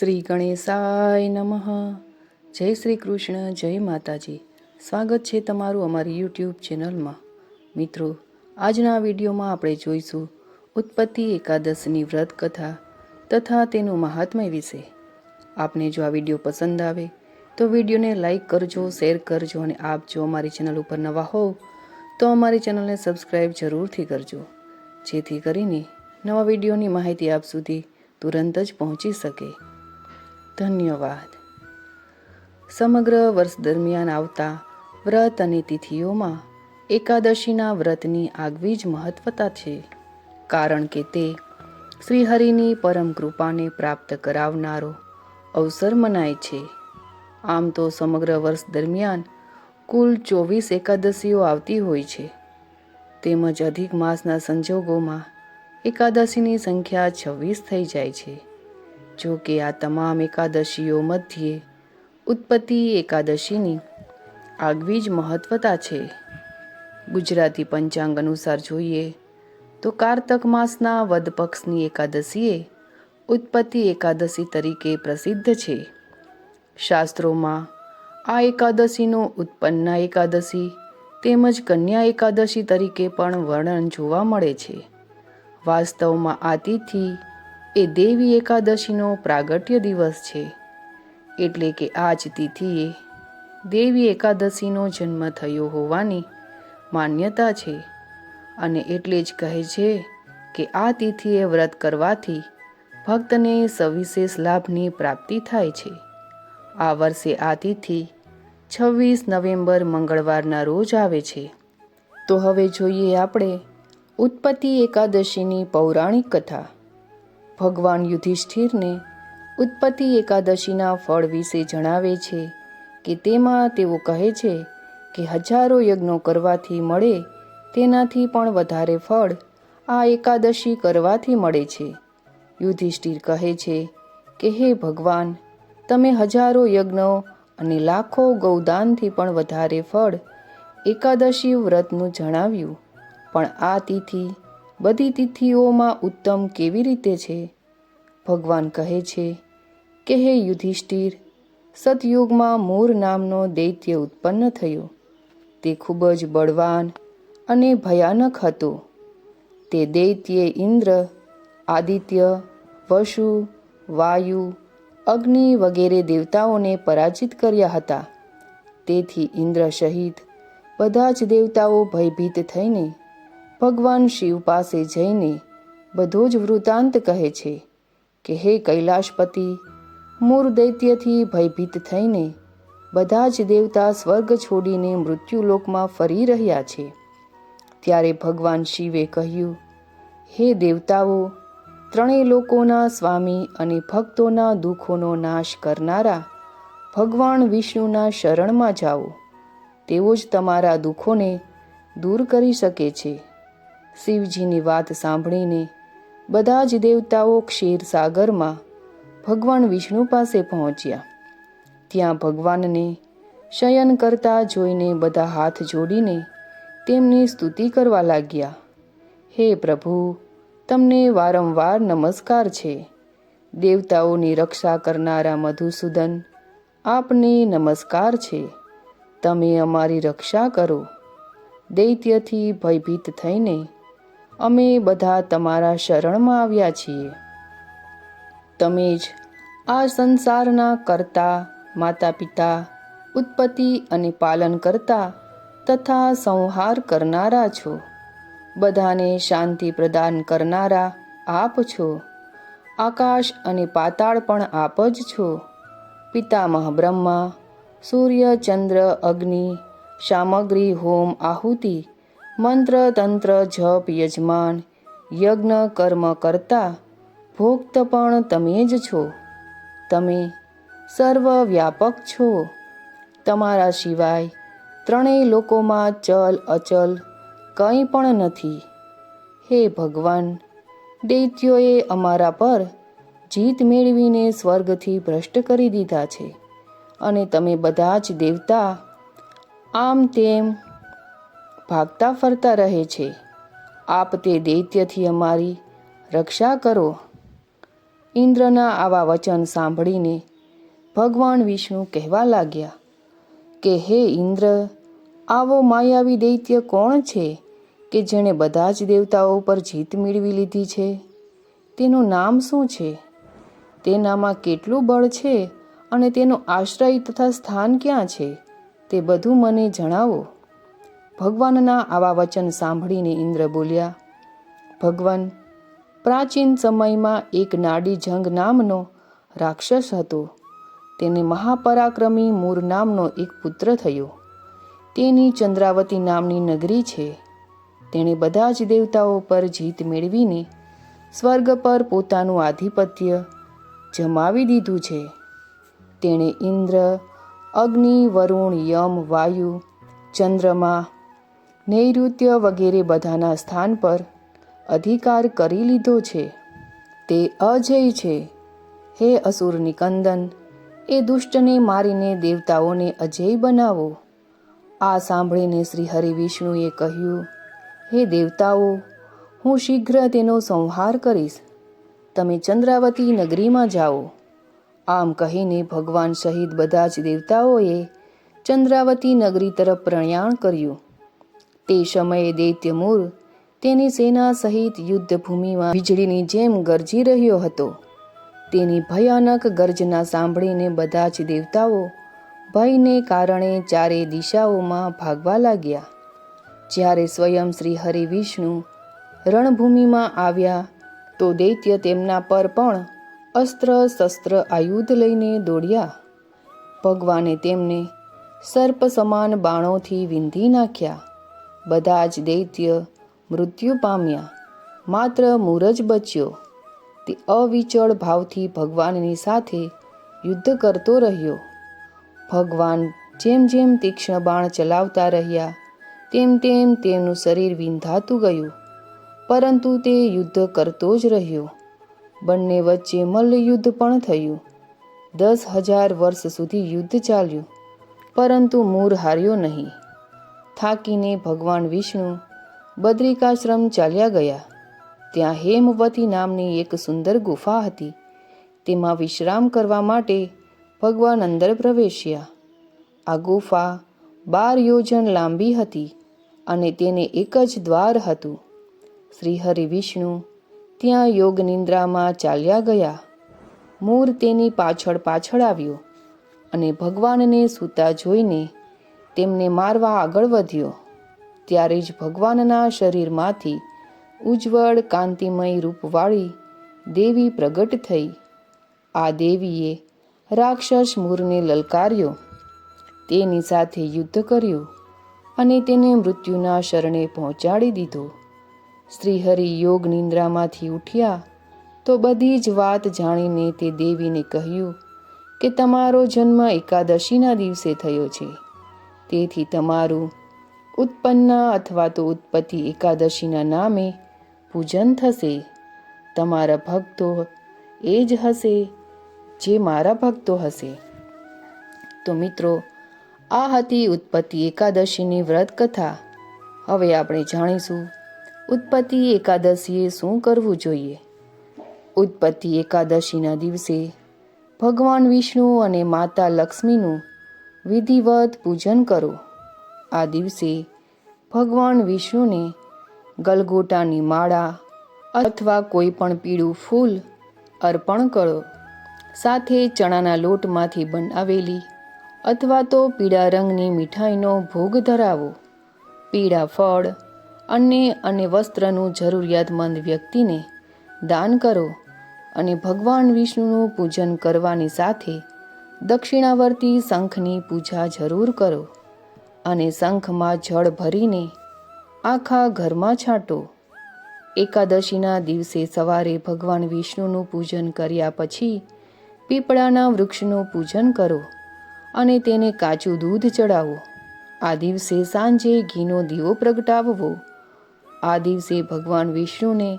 શ્રી ગણેશાય નમઃ. જય શ્રી કૃષ્ણ જય માતાજી. સ્વાગત છે તમારું અમારી યુટ્યુબ ચેનલમાં. મિત્રો, આજના વિડીયોમાં આપણે જોઈશું ઉત્પત્તિ એકાદશની વ્રત કથા તથા તેનું મહાત્મ્ય વિશે. આપને જો આ વીડિયો પસંદ આવે, તો વિડીયોને લાઈક કરજો, શેર કરજો અને આપ જો અમારી ચેનલ ઉપર નવા હોવ, તો અમારી ચેનલને સબસ્ક્રાઈબ જરૂરથી કરજો. જેથી કરીને નવા વિડીયોની માહિતી આપ સુધી તુરંત જ પહોંચી શકે. ધન્યવાદ. સમગ્ર વર્ષ દરમિયાન આવતા વ્રત અને તિથિઓમાં એકાદશીના વ્રતની આગવી જ મહત્વતા છે, કારણ કે તે શ્રીહરિની પરમ કૃપાને પ્રાપ્ત કરાવનારો અવસર મનાય છે. આમ તો સમગ્ર વર્ષ દરમિયાન કુલ ચોવીસ એકાદશીઓ આવતી હોય છે. તેમજ અધિક માસના સંજોગોમાં એકાદશીની સંખ્યા છવ્વીસ થઈ જાય છે. જો કે આ તમામ એકાદશીઓ મધ્યે ઉત્પત્તિ એકાદશીની આગવી જ મહત્વતા છે. ગુજરાતી પંચાંગ અનુસાર જોઈએ તો કારતક માસના વદ પક્ષની એકાદશીએ ઉત્પત્તિ એકાદશી તરીકે પ્રસિદ્ધ છે. શાસ્ત્રોમાં આ એકાદશીનો ઉત્પન્ના એકાદશી તેમજ કન્યા એકાદશી તરીકે પણ વર્ણન જોવા મળે છે. વાસ્તવમાં આ તિથિ એ દેવી એકાદશીનો પ્રાગટ્ય દિવસ છે. એટલે કે આજ તિથિએ દેવી એકાદશીનો જન્મ થયો હોવાની માન્યતા છે. અને એટલે જ કહે છે કે આ તિથિએ વ્રત કરવાથી ભક્તને સવિશેષ લાભની પ્રાપ્તિ થાય છે. આ વર્ષે આ તિથિ છવ્વીસ નવેમ્બર મંગળવારના રોજ આવે છે. તો હવે જોઈએ આપણે ઉત્પત્તિ એકાદશીની પૌરાણિક કથા. ભગવાન યુધિષ્ઠિરને ઉત્પત્તિ એકાદશીના ફળ વિશે જણાવે છે કે તેમાં તેઓ કહે છે કે હજારો યજ્ઞો કરવાથી મળે, તેનાથી પણ વધારે ફળ આ એકાદશી કરવાથી મળે છે. યુધિષ્ઠિર કહે છે કે, હે ભગવાન, તમે હજારો યજ્ઞો અને લાખો ગૌદાનથી પણ વધારે ફળ એકાદશી વ્રતનું જણાવ્યું, પણ આ તિથિ બધી તિથિઓમાં ઉત્તમ કેવી રીતે છે? ભગવાન કહે છે, કે હે યુધિષ્ઠિર, સતયુગમાં મૂર નામનો દૈત્ય ઉત્પન્ન થયો. તે ખૂબ જ બળવાન અને ભયાનક હતો. તે દૈત્યે ઇન્દ્ર, આદિત્ય, વસુ, વાયુ, અગ્નિ વગેરે દેવતાઓને પરાજિત કર્યા હતા. તેથી ઇન્દ્ર સહિત બધા જ દેવતાઓ ભયભીત થઈને ભગવાન શિવ પાસે જઈને બધો જ વૃતાંત કહે છે કે, હે કૈલાશપતિ મૂર દૈત્યથી ભયભીત થઈને બધા જ દેવતા સ્વર્ગ છોડીને મૃત્યુલોકમાં ફરી રહ્યા છે. ત્યારે ભગવાન શિવે કહ્યું, હે દેવતાઓ, ત્રણેય લોકોના સ્વામી અને ભક્તોના દુઃખોનો નાશ કરનારા ભગવાન વિષ્ણુના શરણમાં જાઓ. તેઓ જ તમારા દુઃખોને દૂર કરી શકે છે. શિવજીની વાત સાંભળીને બધા જ દેવતાઓ ક્ષીરસાગરમાં ભગવાન વિષ્ણુ પાસે પહોંચ્યા. ત્યાં ભગવાનને શયન કરતા જોઈને બધા હાથ જોડીને તેમની સ્તુતિ કરવા લાગ્યા. હે પ્રભુ, તમને વારંવાર નમસ્કાર છે. દેવતાઓની રક્ષા કરનારા મધુસૂદન, આપને નમસ્કાર છે. તમે અમારી રક્ષા કરો. દૈત્યથી ભયભીત થઈને અમે બધા તમારા શરણમાં આવ્યા છીએ. તમે જ આ સંસારના કરતા માતા પિતા ઉત્પત્તિ અને પાલન કરતા તથા સંહાર કરનારા છો. બધાને શાંતિ પ્રદાન કરનારા આપ છો. આકાશ અને પાતાળ પણ આપ જ છો. પિતામહ બ્રહ્મા, સૂર્ય, ચંદ્ર, અગ્નિ, સામગ્રી, હોમ, આહુતિ મંત્ર, તંત્ર, જપ, યજમાન, યજ્ઞ, કર્મ કરતા ભોક્ત પણ તમે જ છો. તમે સર્વ વ્યાપક છો. તમારા સિવાય ત્રણેય લોકોમાં ચલ, અચલ કંઈ પણ નથી. હે ભગવાન, દૈત્યોએ અમારા પર જીત મેળવીને સ્વર્ગથી ભ્રષ્ટ કરી દીધા છે અને તમે બધા જ દેવતા આમ તેમ ભાગતા ફરતા રહે છે. આપ તે દૈત્યથી અમારી રક્ષા કરો. ઇન્દ્રના આવા વચન સાંભળીને ભગવાન વિષ્ણુ કહેવા લાગ્યા કે, હે ઇન્દ્ર, આવો માયાવી દૈત્ય કોણ છે કે જેણે બધા જ દેવતાઓ પર જીત મેળવી લીધી છે? તેનું નામ શું છે? તેનામાં કેટલું બળ છે અને તેનો આશ્રય તથા સ્થાન ક્યાં છે? તે બધું મને જણાવો. ભગવાનના આવા વચન સાંભળીને ઇન્દ્ર બોલ્યા, ભગવાન, પ્રાચીન સમયમાં એક નાડી જંગ નામનો રાક્ષસ હતો. તેને મહાપરાક્રમી મૂર નામનો એક પુત્ર થયો. તેની ચંદ્રાવતી નામની નગરી છે. તેણે બધા જ દેવતાઓ પર જીત મેળવીને સ્વર્ગ પર પોતાનું આધિપત્ય જમાવી દીધું છે. તેણે ઇન્દ્ર, અગ્નિ, વરુણ, યમ, વાયુ, ચંદ્રમા નૈઋત્ય વગેરે બધાના સ્થાન પર અધિકાર કરી લીધો છે. તે અજય છે. હે અસુર નિકંદન, એ દુષ્ટને મારીને દેવતાઓને અજય બનાવો. આ સાંભળીને શ્રી હરિ વિષ્ણુએ કહ્યું, હે દેવતાઓ, હું શીઘ્ર તેનો સંહાર કરીશ. તમે ચંદ્રાવતી નગરીમાં જાઓ. આમ કહીને ભગવાન સહિત બધા જ દેવતાઓએ ચંદ્રાવતી નગરી તરફ પ્રયાણ કર્યું. તે સમયે દૈત્યમૂર તેની સેના સહિત યુદ્ધભૂમિમાં વીજળીની જેમ ગરજી રહ્યો હતો. તેની ભયાનક ગર્જના સાંભળીને બધા જ દેવતાઓ ભયને કારણે ચારે દિશાઓમાં ભાગવા લાગ્યા. જ્યારે સ્વયં શ્રી હરિ વિષ્ણુ રણભૂમિમાં આવ્યા, તો દૈત્ય તેમના પર પણ અસ્ત્ર શસ્ત્ર આયુધ લઈને દોડ્યા. ભગવાને તેમને સર્પ સમાન બાણોથી વિંધી નાખ્યા. બધા જ દૈત્ય મૃત્યુ પામ્યા. માત્ર મૂર જ બચ્યો. તે અવિચળ ભાવથી ભગવાનની સાથે યુદ્ધ કરતો રહ્યો. ભગવાન જેમ જેમ તીક્ષ્ણ બાણ ચલાવતા રહ્યા, તેમ તેમ તેનું શરીર વિંધાતું ગયું. પરંતુ તે યુદ્ધ કરતો જ રહ્યો. બંને વચ્ચે મલ્લયુદ્ધ પણ થયું. દસ હજાર વર્ષ સુધી યુદ્ધ ચાલ્યું. પરંતુ મૂર હાર્યો નહીં. થાકીને ભગવાન વિષ્ણુ બદ્રિકાશ્રમ ચાલ્યા ગયા. ત્યાં હેમવતી નામની એક સુંદર ગુફા હતી. તેમાં વિશ્રામ કરવા માટે ભગવાન અંદર પ્રવેશ્યા. આ ગુફા બાર યોજન લાંબી હતી અને તેને એક જ દ્વાર હતું. શ્રી હરિ વિષ્ણુ ત્યાં યોગ નિંદ્રામાં ચાલ્યા ગયા. મૂર તેની પાછળ પાછળ આવ્યો અને ભગવાનને સૂતા જોઈને તેમને મારવા આગળ વધ્યો. ત્યારે જ ભગવાનના શરીરમાંથી ઉજ્જવળ, કાંતિમય રૂપવાળી દેવી પ્રગટ થઈ. આ દેવીએ રાક્ષસ મૂરને લલકાર્યો. તેની સાથે યુદ્ધ કર્યું અને તેને મૃત્યુના શરણે પહોંચાડી દીધો. શ્રીહરિ યોગ નિંદ્રામાંથી ઉઠ્યા તો બધી જ વાત જાણીને તે દેવીને કહ્યું કે તમારો જન્મ એકાદશીના દિવસે થયો છે. તેથી તમારું ઉત્પન્ન અથવા તો ઉત્પત્તિ એકાદશીના નામે પૂજન થશે. તમારા ભક્તો એ જ હશે જે મારા ભક્તો હશે. તો મિત્રો, આ હતી ઉત્પત્તિ એકાદશીની વ્રત કથા હવે આપણે જાણીશું ઉત્પત્તિ એકાદશીએ શું કરવું જોઈએ. ઉત્પત્તિ એકાદશીના દિવસે ભગવાન વિષ્ણુ અને માતા લક્ષ્મીનું વિધિવત પૂજન કરો. આ દિવસે ભગવાન વિષ્ણુને ગલગોટાની માળા અથવા કોઈ પણ પીળું ફૂલ અર્પણ કરો. સાથે ચણાના લોટમાંથી બનાવેલી અથવા તો પીળા રંગની મીઠાઈનો ભોગ ધરાવો. પીળા ફળ અન્ય અને વસ્ત્રનું જરૂરિયાતમંદ વ્યક્તિને દાન કરો અને ભગવાન વિષ્ણુનું પૂજન કરવાની સાથે દક્ષિણાવર્તી શંખની પૂજા જરૂર કરો અને શંખમાં જળ ભરીને આખા ઘરમાં છાંટો. એકાદશીના દિવસે સવારે ભગવાન વિષ્ણુનું પૂજન કર્યા પછી પીપળાના વૃક્ષનું પૂજન કરો અને તેને કાચું દૂધ ચડાવો. આ દિવસે સાંજે ઘીનો દીવો પ્રગટાવવો. આ દિવસે ભગવાન વિષ્ણુને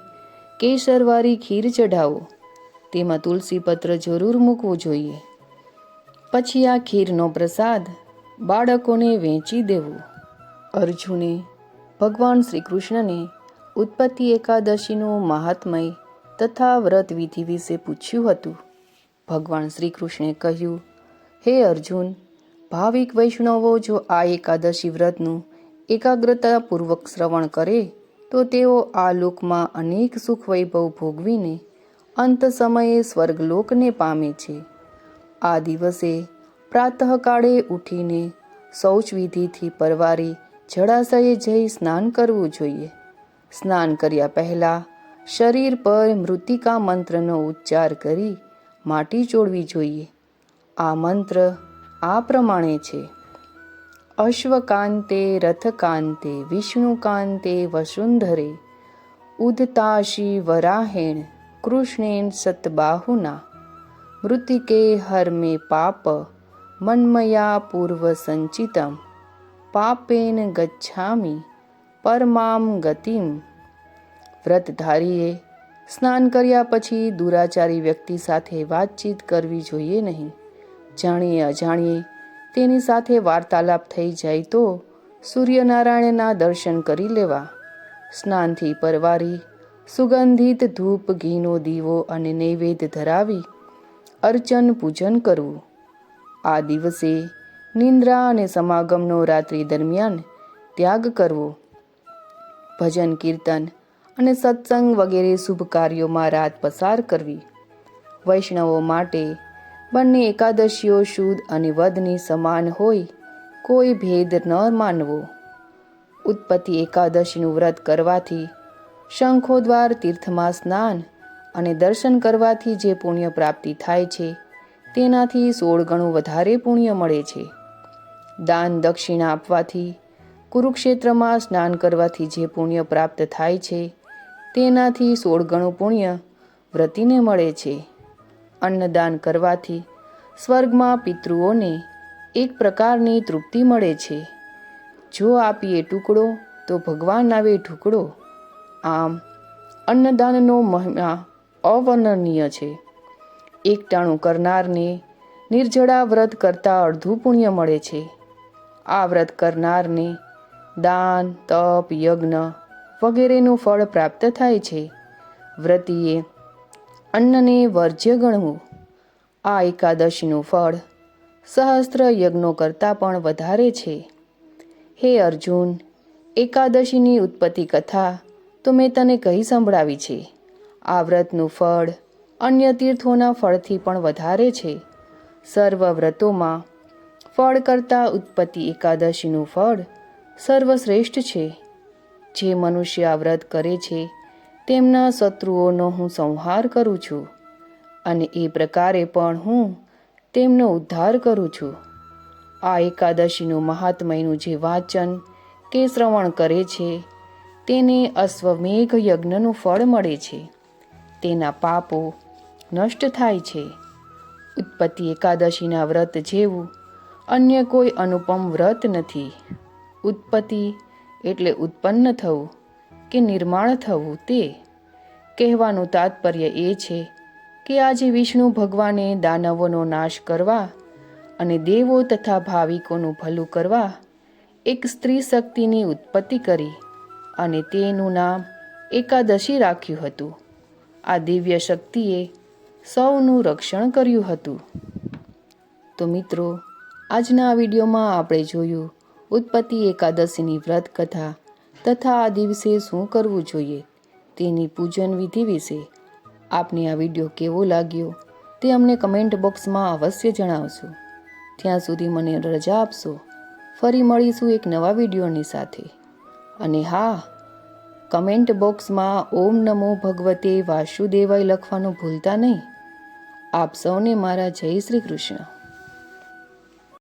કેસરવાળી ખીર ચઢાવો. તેમાં તુલસી પત્ર જરૂર મૂકવો જોઈએ. પછી આ ખીરનો પ્રસાદ બાળકોને વેચી દેવો. અર્જુને ભગવાન શ્રી કૃષ્ણને ઉત્પત્તિ એકાદશીનું મહાત્મય તથા વ્રત વિધિ વિશે પૂછ્યું હતું. ભગવાન શ્રી કૃષ્ણે કહ્યું, હે અર્જુન, ભાવિક વૈષ્ણવો જો આ એકાદશી વ્રતનું એકાગ્રતાપૂર્વક શ્રવણ કરે, તો તેઓ આ લોકમાં અનેક સુખ વૈભવ ભોગવીને અંત સમયે સ્વર્ગલોકને પામે છે. આ દિવસે પ્રાતઃકાળે ઉઠીને શૌચ વિધિથી પરવારી જળાશયે જઈ સ્નાન કરવું જોઈએ. સ્નાન કર્યા પહેલાં શરીર પર મૃતિકા મંત્રનો ઉચ્ચાર કરી માટી ચોડવી જોઈએ. આ મંત્ર આ પ્રમાણે છે. અશ્વકાંતે રથકાંતે વિષ્ણુકાંતે વસુંધરે ઉદતાશી વરાહેણ કૃષ્ણેન સતબાહુના મૃતિકે હર્મે પાપ, મન્મયા પૂર્વ સંચિતમ, પાપેન ગચ્છામી, પરમામ ગતિમ. વ્રતધારીએ સ્નાન કર્યા પછી દુરાચારી વ્યક્તિ સાથે વાતચીત કરવી જોઈએ નહીં. જાણીએ અજાણીએ તેની સાથે વાર્તાલાપ થઈ જાય તો સૂર્યનારાયણના દર્શન કરી લેવા. સ્નાનથી પરવારી, સુગંધિત ધૂપ, ઘીનો દીવો અને નૈવેદ્ય ધરાવી અર્ચન પૂજન કરવું. આ દિવસે નિંદ્રા અને સમાગમનો રાત્રિ દરમિયાન ત્યાગ કરવો. ભજન કીર્તન અને સત્સંગ વગેરે શુભ કાર્યોમાં રાત પસાર કરવી. વૈષ્ણવો માટે બંને એકાદશીઓ શુદ્ધ અને વધની સમાન હોય કોઈ ભેદ ન માનવો. ઉત્પત્તિ એકાદશીનું વ્રત કરવાથી શંખોદ્વાર તીર્થમાં સ્નાન અને દર્શન કરવાથી જે પુણ્ય પ્રાપ્તિ થાય છે, તેનાથી સોળ ગણું વધારે પુણ્ય મળે છે. દાન દક્ષિણા આપવાથી, કુરુક્ષેત્રમાં સ્નાન કરવાથી જે પુણ્ય પ્રાપ્ત થાય છે, તેનાથી સોળ ગણું પુણ્ય વ્રતિને મળે છે. અન્નદાન કરવાથી સ્વર્ગમાં પિતૃઓને એક પ્રકારની તૃપ્તિ મળે છે. જો આપીએ ટુકડો, તો ભગવાન આવે ઢુકડો આમ, અન્નદાનનો મહિમા અવર્ણનીય છે. એકટાણું કરનારને નિર્જળા વ્રત કરતાં અડધું પુણ્ય મળે છે. આ વ્રત કરનારને દાન, તપ, યજ્ઞ વગેરેનું ફળ પ્રાપ્ત થાય છે. વ્રતિએ અન્નને વર્જ્ય ગણવું. આ એકાદશીનું ફળ સહસ્ત્ર યજ્ઞો કરતાં પણ વધારે છે. હે અર્જુન, એકાદશીની ઉત્પત્તિ કથા તો મેં તને કહી સંભળાવી છે. આ વ્રતનું ફળ અન્ય તીર્થોના ફળથી પણ વધારે છે. સર્વ વ્રતોમાં ફળ કરતાં ઉત્પત્તિ એકાદશીનું ફળ સર્વશ્રેષ્ઠ છે. જે મનુષ્ય આ વ્રત કરે છે, તેમના શત્રુઓનો હું સંહાર કરું છું અને એ પ્રકારે પણ હું તેમનો ઉદ્ધાર કરું છું. આ એકાદશીનું મહાત્મયનું જે વાંચન કે શ્રવણ કરે છે, તેને અશ્વમેઘ યજ્ઞનું ફળ મળે છે. તેના પાપો નષ્ટ થાય છે. ઉત્પત્તિ એકાદશીના વ્રત જેવું અન્ય કોઈ અનુપમ વ્રત નથી. ઉત્પત્તિ એટલે ઉત્પન્ન થવું કે નિર્માણ થવું તે. કહેવાનું તાત્પર્ય એ છે કે આજે વિષ્ણુ ભગવાને દાનવોનો નાશ કરવા અને દેવો તથા ભાવિકોનું ભલું કરવા એક સ્ત્રી શક્તિની ઉત્પત્તિ કરી અને તેનું નામ એકાદશી રાખ્યું હતું. આ દિવ્ય શક્તિએ સૌનું રક્ષણ કર્યું હતું. તો મિત્રો, આજના આ વિડીયોમાં આપણે જોયું ઉત્પત્તિ એકાદશીની વ્રત કથા તથા આ દિવસે શું કરવું જોઈએ તેની પૂજન વિધિ વિશે આપને આ વીડિયો કેવો લાગ્યો તે અમને કમેન્ટ બોક્સમાં અવશ્ય જણાવશો. ત્યાં સુધી મને રજા આપશો. ફરી મળીશું એક નવા વિડીયોની સાથે. અને હા કમેન્ટ બોક્સમાં ઓમ નમો ભગવતે વાસુદેવાય લખવાનું ભૂલતા નહીં. આપ સૌને મારા જય શ્રી કૃષ્ણ.